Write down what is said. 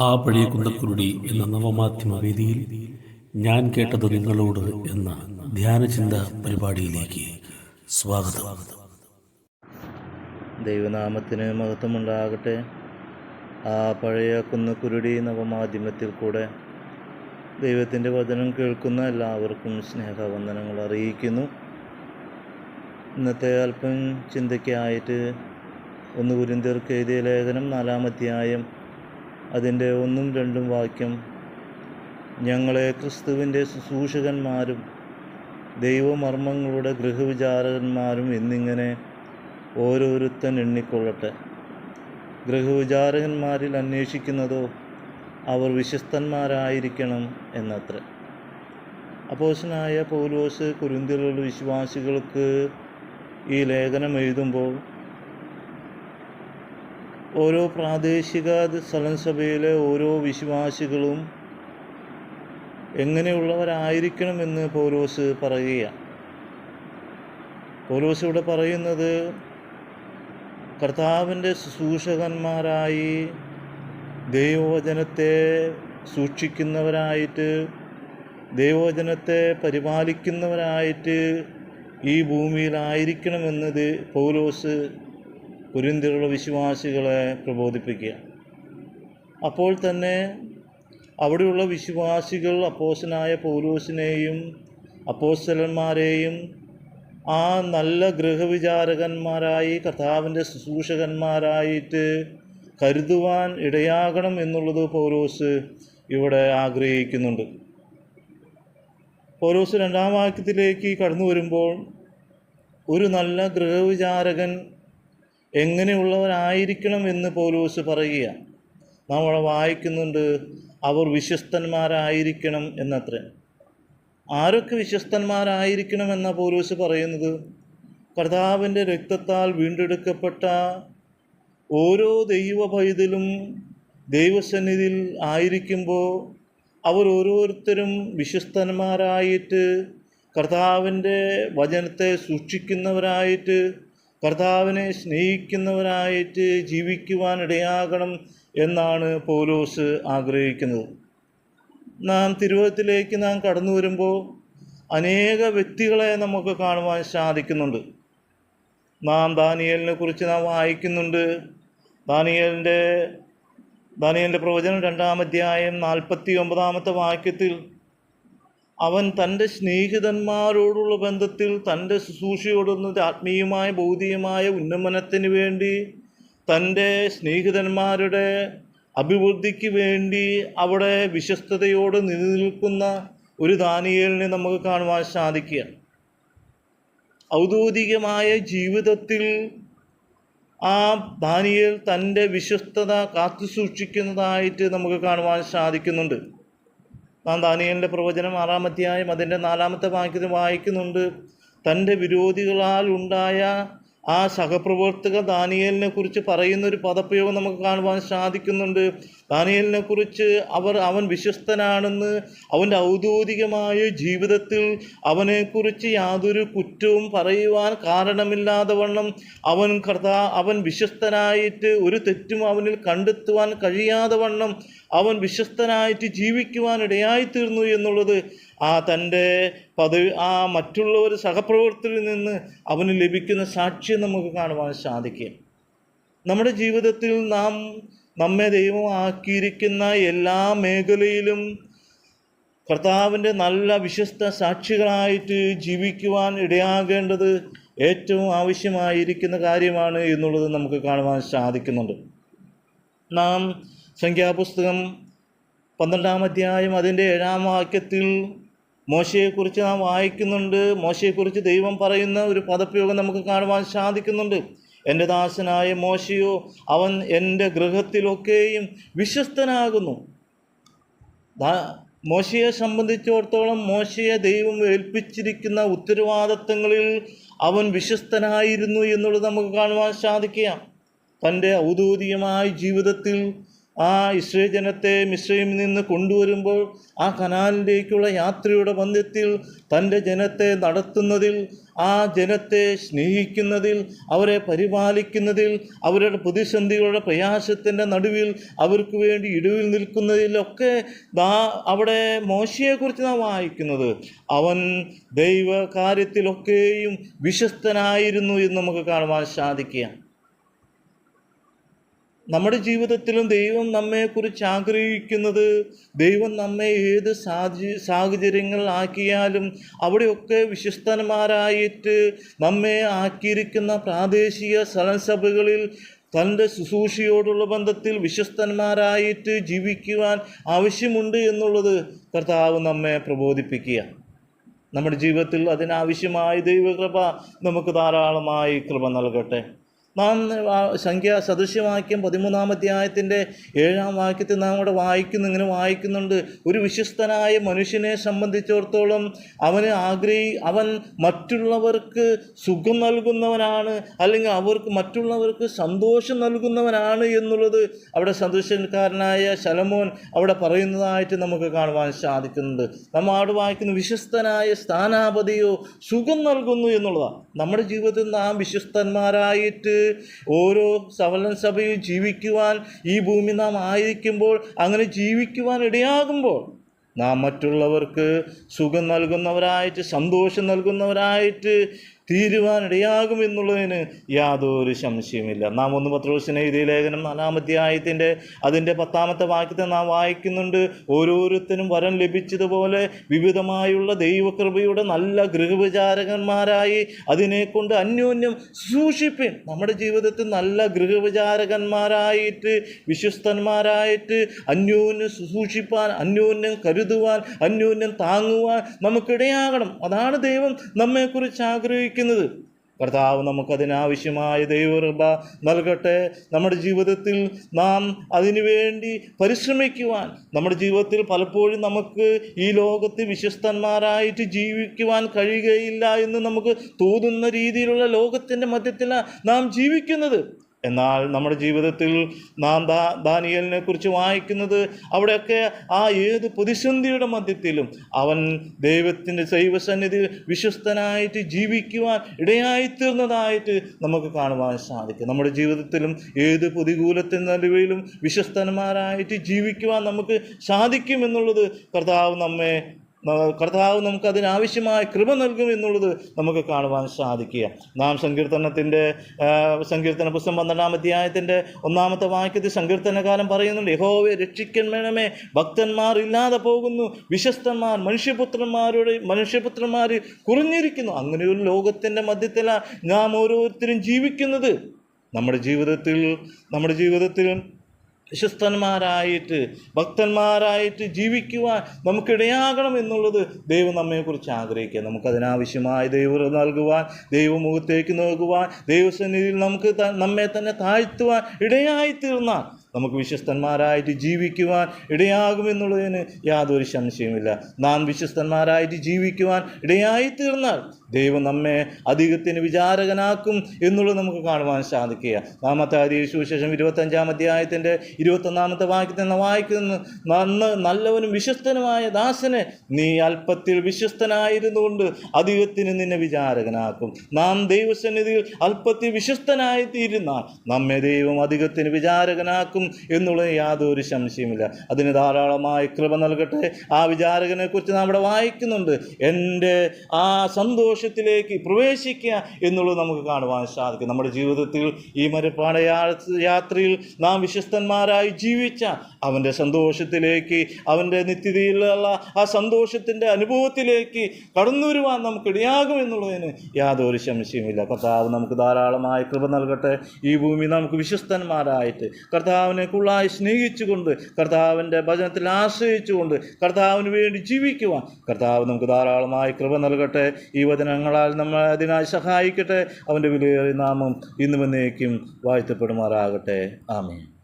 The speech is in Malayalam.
ആ പഴയ കുന്തക്കുരുടി എന്ന നവമാധ്യമ വേദിയിൽ ഞാൻ കേട്ടത് നിങ്ങളോട് എന്ന ധ്യാനചിന്ത പരിപാടിയിലേക്ക് സ്വാഗതം. ദൈവനാമത്തിന് മഹത്വമുണ്ടാകട്ടെ. ആ പഴയ കുന്നക്കുരുടി നവമാധ്യമത്തിൽ കൂടെ ദൈവത്തിന്റെ വചനം കേൾക്കുന്ന എല്ലാവർക്കും സ്നേഹവന്ദനങ്ങൾ അറിയിക്കുന്നു. ഇന്നത്തെ അല്പം ചിന്തയ്ക്കായിട്ട് ഒന്ന് കുരിന്തിയർക്ക് എഴുതിയ ലേഖനം നാലാമധ്യായം അതിന്റെ ഒന്നും രണ്ടും വാക്യം ഞങ്ങളെ ക്രിസ്തുവിന്റെ ശുശ്രൂഷകന്മാരും ദൈവമർമ്മങ്ങളുടെ ഗൃഹവിചാരകന്മാരും എന്നിങ്ങനെ ഓരോരുത്തൻ എണ്ണിക്കൊള്ളട്ടെ. ഗൃഹവിചാരകന്മാരിൽ അന്വേഷിക്കുന്നതോ അവർ വിശ്വസ്തന്മാരായിരിക്കണം എന്നത്ര. അപ്പോസനായ പൗലോസ് കുരുന്തിലുള്ള വിശ്വാസികൾക്ക് ഈ ലേഖനം എഴുതുമ്പോൾ ഓരോ പ്രാദേശിക സ്ഥലം സഭയിലെ ഓരോ വിശ്വാസികളും എങ്ങനെയുള്ളവരായിരിക്കണമെന്ന് പൗലോസ് പറയുകയാണ് പൗലോസ് ഇവിടെ പറയുന്നത് കർത്താവിന്റെ ശുശ്രൂഷകന്മാരായി ദൈവവചനത്തെ സൂക്ഷിക്കുന്നവരായിട്ട് ദൈവവചനത്തെ പരിപാലിക്കുന്നവരായിട്ട് ഈ ഭൂമിയിലായിരിക്കണമെന്നത് പൗലോസ് കുരിന്തിലുള്ള വിശ്വാസികളെ പ്രബോധിപ്പിക്കുക. അപ്പോൾ തന്നെ അവിടെയുള്ള വിശ്വാസികൾ അപ്പോസനായ പൗലോസിനെയും അപ്പോസ്റ്റലന്മാരെയും ആ നല്ല ഗൃഹവിചാരകന്മാരായി കഥാവിന്റെ ശുശ്രൂഷകന്മാരായിട്ട് കരുതുവാൻ ഇടയാകണം എന്നുള്ളത് പൗലോസ് ഇവിടെ ആഗ്രഹിക്കുന്നുണ്ട്. പൗലോസ് രണ്ടാം വാക്യത്തിലേക്ക് കടന്നു വരുമ്പോൾ ഒരു നല്ല ഗൃഹവിചാരകൻ എങ്ങനെയുള്ളവരായിരിക്കണം എന്ന് പൗലോസ് പറയുക നാം അവിടെ വായിക്കുന്നുണ്ട് അവർ വിശ്വസ്തന്മാരായിരിക്കണം എന്നത്രേ. ആരൊക്കെ വിശ്വസ്തന്മാരായിരിക്കണം എന്ന പൗലോസ് പറയുന്നത്? കർത്താവിന്റെ രക്തത്താൽ വീണ്ടെടുക്കപ്പെട്ട ഓരോ ദൈവ പൈതലും ദൈവസന്നിധിയിൽ ആയിരിക്കുമ്പോൾ അവർ ഓരോരുത്തരും വിശ്വസ്തന്മാരായിട്ട് കർത്താവിന്റെ വചനത്തെ സൂക്ഷിക്കുന്നവരായിട്ട് കർത്താവിനെ സ്നേഹിക്കുന്നവരായിട്ട് ജീവിക്കുവാൻ ഇടയാകണം എന്നാണ് പൗലോസ് ആഗ്രഹിക്കുന്നത്. നാം തിരുവനന്തപുരത്തിലേക്ക് നാം കടന്നു വരുമ്പോൾ അനേക വ്യക്തികളെ നമുക്ക് കാണുവാൻ സാധിക്കുന്നുണ്ട്. നാം ദാനിയലിനെ കുറിച്ച് നാം വായിക്കുന്നുണ്ട്. ദാനിയലിന്റെ ദാനിയലിന്റെ പ്രവചനം രണ്ടാം അധ്യായം നാൽപ്പത്തി ഒമ്പതാമത്തെ വാക്യത്തിൽ അവൻ തന്റെ സ്നേഹിതന്മാരോടുള്ള ബന്ധത്തിൽ തന്റെ ശുശ്രൂഷയോടുന്ന ആത്മീയമായ ഭൗതികമായ ഉന്നമനത്തിന് വേണ്ടി തന്റെ സ്നേഹിതന്മാരുടെ അഭിവൃദ്ധിക്ക് വേണ്ടി അവിടെ വിശ്വസ്തയോട് നിലനിൽക്കുന്ന ഒരു ദാനിയേലിനെ നമുക്ക് കാണുവാൻ സാധിക്കുക. ഔദ്യോഗികമായ ജീവിതത്തിൽ ആ ദാനിയേൽ തന്റെ വിശ്വസ്തത കാത്തു സൂക്ഷിക്കുന്നതായിട്ട് നമുക്ക് കാണുവാൻ സാധിക്കുന്നുണ്ട്. നാം ദാനിയലിന്റെ പ്രവചനം ആറാമത്തെയായും അതിന്റെ നാലാമത്തെ വാക്യത്തിൽ വായിക്കുന്നുണ്ട്. തന്റെ വിരോധികളാൽ ഉണ്ടായ ആ സഹപ്രവർത്തക ദാനിയലിനെ കുറിച്ച് പറയുന്നൊരു പദപ്രയോഗം നമുക്ക് കാണുവാൻ സാധിക്കുന്നുണ്ട്. ദാനിയലിനെ കുറിച്ച് അവർ അവൻ വിശ്വസ്തനാണെന്ന് അവന്റെ ഔദ്യോഗികമായ ജീവിതത്തിൽ അവനെക്കുറിച്ച് യാതൊരു കുറ്റവും പറയുവാൻ കാരണമില്ലാതെ വണ്ണം അവൻ കർത്താ അവൻ വിശ്വസ്തനായിട്ട് ഒരു തെറ്റും അവനിൽ കണ്ടെത്തുവാൻ കഴിയാതെ വണ്ണം അവൻ വിശ്വസ്തനായിട്ട് ജീവിക്കുവാൻ ഇടയായിത്തീർന്നു എന്നുള്ളത് ആ തന്റെ പദവി ആ മറ്റുള്ളവർ സഹപ്രവർത്തകരിൽ നിന്ന് അവന് ലഭിക്കുന്ന സാക്ഷ്യം നമുക്ക് കാണുവാൻ സാധിക്കും. നമ്മുടെ ജീവിതത്തിൽ നാം നമ്മെ ദൈവം ആക്കിയിരിക്കുന്ന എല്ലാ മേഖലയിലും കർത്താവിന്റെ നല്ല വിശ്വസ്ത സാക്ഷികളായിട്ട് ജീവിക്കുവാൻ ഇടയാകേണ്ടത് ഏറ്റവും ആവശ്യമായിരിക്കുന്ന കാര്യമാണ് എന്നുള്ളത് നമുക്ക് കാണുവാൻ സാധിക്കുന്നുണ്ട്. നാം സംഖ്യാപുസ്തകം പന്ത്രണ്ടാം അധ്യായം അതിന്റെ ഏഴാം വാക്യത്തിൽ മോശയെക്കുറിച്ച് നാം വായിക്കുന്നുണ്ട്. മോശയെക്കുറിച്ച് ദൈവം പറയുന്ന ഒരു പദപ്രയോഗം നമുക്ക് കാണുവാൻ സാധിക്കുന്നുണ്ട്. എന്റെ ദാസനായ മോശയോ അവൻ എന്റെ ഗൃഹത്തിലൊക്കെയും വിശ്വസ്തനാകുന്നു. മോശയെ സംബന്ധിച്ചിടത്തോളം മോശയെ ദൈവം ഏൽപ്പിച്ചിരിക്കുന്ന ഉത്തരവാദിത്തങ്ങളിൽ അവൻ വിശ്വസ്തനായിരുന്നു എന്നുള്ളത് നമുക്ക് കാണുവാൻ സാധിക്കുക തന്റെ ഔദ്യോഗികമായ ജീവിതത്തിൽ ആ ഇസ്രേ ജനത്തെ മിശ്രയിൽ നിന്ന് കൊണ്ടുവരുമ്പോൾ ആ കനാലിലേക്കുള്ള യാത്രയുടെ ബന്ധത്തിൽ തന്റെ ജനത്തെ നടത്തുന്നതിൽ ആ ജനത്തെ സ്നേഹിക്കുന്നതിൽ അവരെ പരിപാലിക്കുന്നതിൽ അവരുടെ പ്രതിസന്ധികളുടെ പ്രയാസത്തിന്റെ നടുവിൽ അവർക്ക് വേണ്ടി ഇടിവിൽ നിൽക്കുന്നതിലൊക്കെ ദാ അവിടെ മോശയെക്കുറിച്ച് നാം വായിക്കുന്നത്. അവൻ ദൈവകാര്യത്തിലൊക്കെയും വിശ്വസ്തനായിരുന്നു എന്ന് നമുക്ക് കാണുവാൻ സാധിക്കുക നമ്മുടെ ജീവിതത്തിലും ദൈവം നമ്മെക്കുറിച്ച് ആഗ്രഹിക്കുന്നത് ദൈവം നമ്മെ ഏത് സാഹചര്യങ്ങൾ ആക്കിയാലും അവിടെയൊക്കെ വിശ്വസ്തന്മാരായിട്ട് നമ്മെ ആക്കിയിരിക്കുന്ന പ്രാദേശിക സ്ഥലസഭകളിൽ തന്റെ ശുശ്രൂഷയോടുള്ള ബന്ധത്തിൽ വിശ്വസ്തന്മാരായിട്ട് ജീവിക്കുവാൻ ആവശ്യമുണ്ട് എന്നുള്ളത് കർത്താവ് നമ്മെ പ്രബോധിപ്പിക്കുക. നമ്മുടെ ജീവിതത്തിൽ അതിനാവശ്യമായ ദൈവകൃപ നമുക്ക് ധാരാളമായി കൃപ നൽകട്ടെ. നാം സംഖ്യ സദൃശ്യവാക്യം പതിമൂന്നാം അധ്യായത്തിന്റെ ഏഴാം വാക്യത്തിൽ നാം ഇവിടെ വായിക്കുന്നു ഇങ്ങനെ വായിക്കുന്നുണ്ട്. ഒരു വിശ്വസ്തനായ മനുഷ്യനെ സംബന്ധിച്ചിടത്തോളം അവന് ആഗ്രഹി അവൻ മറ്റുള്ളവർക്ക് സുഖം നൽകുന്നവനാണ് അല്ലെങ്കിൽ അവർക്ക് മറ്റുള്ളവർക്ക് സന്തോഷം നൽകുന്നവനാണ് എന്നുള്ളത് അവിടെ സന്തോഷക്കാരനായ ശലമോൻ അവിടെ പറയുന്നതായിട്ട് നമുക്ക് കാണുവാൻ സാധിക്കുന്നുണ്ട്. നമ്മൾ അവിടെ വായിക്കുന്ന വിശ്വസ്തനായ സ്ഥാനാപതിയോ സുഖം നൽകുന്നു എന്നുള്ളതാണ്. നമ്മുടെ ജീവിതത്തിൽ നാം വിശ്വസ്തന്മാരായിട്ട് ഓരോ സവലൻ സഭയിൽ ജീവിക്കുവാൻ ഈ ഭൂമി നാം ആയിരിക്കുമ്പോൾ അങ്ങനെ ജീവിക്കുവാൻ ഇടയാകുമ്പോൾ നാം മറ്റുള്ളവർക്ക് സുഖം നൽകുന്നവരായിട്ട് സന്തോഷം നൽകുന്നവരായിട്ട് തീരുവാൻ ഇടയാകുമെന്നുള്ളതിന് യാതൊരു സംശയമില്ല നാം ഒന്ന് പത്രോസിനെ ഇതേ ലേഖനം നാലാമധ്യായത്തിന്റെ അതിന്റെ പത്താമത്തെ വാക്യത്തെ നാം വായിക്കുന്നുണ്ട്. ഓരോരുത്തരും വരം ലഭിച്ചതുപോലെ വിവിധമായുള്ള ദൈവകൃപയുടെ നല്ല ഗൃഹവിചാരകന്മാരായി അതിനെക്കൊണ്ട് അന്യോന്യം സൂക്ഷിപ്പിൻ. നമ്മുടെ ജീവിതത്തിൽ നല്ല ഗൃഹവിചാരകന്മാരായിട്ട് വിശ്വസ്തന്മാരായിട്ട് അന്യോന്യം സൂക്ഷിപ്പാൻ അന്യോന്യം കരുതുവാൻ അന്യോന്യം താങ്ങുവാൻ നമുക്കിടയാകണം. അതാണ് ദൈവം നമ്മെക്കുറിച്ച് ആഗ്രഹിക്കുന്നത്. കർത്താവ് നമുക്കതിനാവശ്യമായ ദൈവകൃപ നൽകട്ടെ. നമ്മുടെ ജീവിതത്തിൽ നാം അതിനുവേണ്ടി പരിശ്രമിക്കുവാൻ നമ്മുടെ ജീവിതത്തിൽ പലപ്പോഴും നമുക്ക് ഈ ലോകത്ത് വിശ്വസ്തന്മാരായിട്ട് ജീവിക്കുവാൻ കഴിയുകയില്ല എന്ന് നമുക്ക് തോന്നുന്ന രീതിയിലുള്ള ലോകത്തിന്റെ മധ്യത്തിലാണ് നാം ജീവിക്കുന്നത്. എന്നാൽ നമ്മുടെ ജീവിതത്തിൽ നാം ദാ ദാനിയലിനെ കുറിച്ച് വായിക്കുന്നത് അവിടെയൊക്കെ ആ ഏത് പ്രതിസന്ധിയുടെ മധ്യത്തിലും അവൻ ദൈവത്തിന്റെ ദൈവസന്നിധി വിശ്വസ്തനായിട്ട് ജീവിക്കുവാൻ ഇടയായിത്തീർന്നതായിട്ട് നമുക്ക് കാണുവാൻ സാധിക്കും. നമ്മുടെ ജീവിതത്തിലും ഏത് പ്രതികൂലത്തിൽ നടുവിലും വിശ്വസ്തന്മാരായിട്ട് ജീവിക്കുവാൻ നമുക്ക് സാധിക്കുമെന്നുള്ളത് കർത്താവ് നമ്മെ കർത്താവ് നമുക്ക് അതിനാവശ്യമായ കൃപ നൽകും എന്നുള്ളത് നമുക്ക് കാണുവാൻ സാധിക്കുക. നാം സങ്കീർത്തനത്തിന്റെ സങ്കീർത്തന പുസ്തകം പന്ത്രണ്ടാം അധ്യായത്തിന്റെ ഒന്നാമത്തെ വാക്യത്തിൽ സങ്കീർത്തനകാലം പറയുന്നുണ്ട് യഹോവെ രക്ഷിക്കണമേ ഭക്തന്മാർ ഇല്ലാതെ പോകുന്നു. വിശ്വസ്തന്മാർ മനുഷ്യപുത്രന്മാരുടെ മനുഷ്യപുത്രന്മാർ കുറഞ്ഞിരിക്കുന്നു. അങ്ങനെ ഒരു ലോകത്തിന്റെ മധ്യത്തിലാണ് നാം ഓരോരുത്തരും ജീവിക്കുന്നത്. നമ്മുടെ ജീവിതത്തിൽ നമ്മുടെ ജീവിതത്തിൽ വിശ്വസ്തന്മാരായിട്ട് ഭക്തന്മാരായിട്ട് ജീവിക്കുവാൻ നമുക്കിടയാകണം എന്നുള്ളത് ദൈവം നമ്മെക്കുറിച്ച് ആഗ്രഹിക്കുക. നമുക്കതിനാവശ്യമായ ദൈവം നൽകുവാൻ ദൈവമുഖത്തേക്ക് നോക്കുവാൻ ദൈവസന്നിധിയിൽ നമുക്ക് നമ്മെ തന്നെ താഴ്ത്തുവാൻ ഇടയായിത്തീർന്നാൽ നമുക്ക് വിശ്വസ്തന്മാരായിട്ട് ജീവിക്കുവാൻ ഇടയാകുമെന്നുള്ളതിന് യാതൊരു സംശയമില്ല നാം വിശ്വസ്തന്മാരായിട്ട് ജീവിക്കുവാൻ ഇടയായിത്തീർന്നാൽ ദൈവം നമ്മെ അധികത്തിന് വിചാരകനാക്കും എന്നുള്ളത് നമുക്ക് കാണുവാൻ സാധിക്കുക നാമത്തെ സുവിശേഷം ഇരുപത്തഞ്ചാം അധ്യായത്തിന്റെ ഇരുപത്തൊന്നാമത്തെ വാക്യത്തിൽ നിന്ന് വായിക്കുന്നു നന്ന് നല്ലവനും വിശ്വസ്തനുമായ ദാസനെ നീ അല്പത്തിൽ വിശ്വസ്തനായിരുന്നുകൊണ്ട് അധികത്തിന് നിന്നെ വിചാരകനാക്കും. നാം ദൈവസന്നിധിയിൽ അല്പത്തിൽ വിശ്വസ്തനായി തീരുന്നാൽ നമ്മെ ദൈവം അധികത്തിന് വിചാരകനാക്കും എന്നുള്ളത് യാതൊരു സംശയമില്ല അതിന് ധാരാളമായ കൃപ നൽകട്ടെ. ആ വിചാരകനെ കുറിച്ച് നാം ഇവിടെ വായിക്കുന്നുണ്ട്. എന്റെ ആ സന്തോഷത്തിലേക്ക് പ്രവേശിക്കുക എന്നുള്ളത് നമുക്ക് കാണുവാൻ സാധിക്കും. നമ്മുടെ ജീവിതത്തിൽ ഈ മരപ്പാട യാത്രയിൽ നാം വിശ്വസ്തന്മാരായി ജീവിച്ച അവന്റെ സന്തോഷത്തിലേക്ക് അവന്റെ നിത്യതയിലുള്ള ആ സന്തോഷത്തിന്റെ അനുഭവത്തിലേക്ക് കടന്നു വരുവാൻ നമുക്ക് ഇടയാകും എന്നുള്ളതിന് യാതൊരു സംശയമില്ല കർത്താവ് നമുക്ക് ധാരാളമായ കൃപ നൽകട്ടെ. ഈ ഭൂമി നമുക്ക് വിശ്വസ്തന്മാരായിട്ട്. കർത്താവിനെ കുള്ളായി സ്നേഹിച്ചുകൊണ്ട് കർത്താവിന്റെ ഭജനത്തിൽ ആശ്രയിച്ചുകൊണ്ട് കർത്താവിന് വേണ്ടി ജീവിക്കുവാൻ. കർത്താവ് നമുക്ക് ധാരാളമായി കൃപ നൽകട്ടെ. ഈ വചനങ്ങളാൽ നമ്മൾ അതിനായി സഹായിക്കട്ടെ. അവന്റെ വിലയേറിയ നാമം ഇന്നും എന്നേക്കും വാഴ്ത്തപ്പെടുമാറാകട്ടെ. ആമേൻ.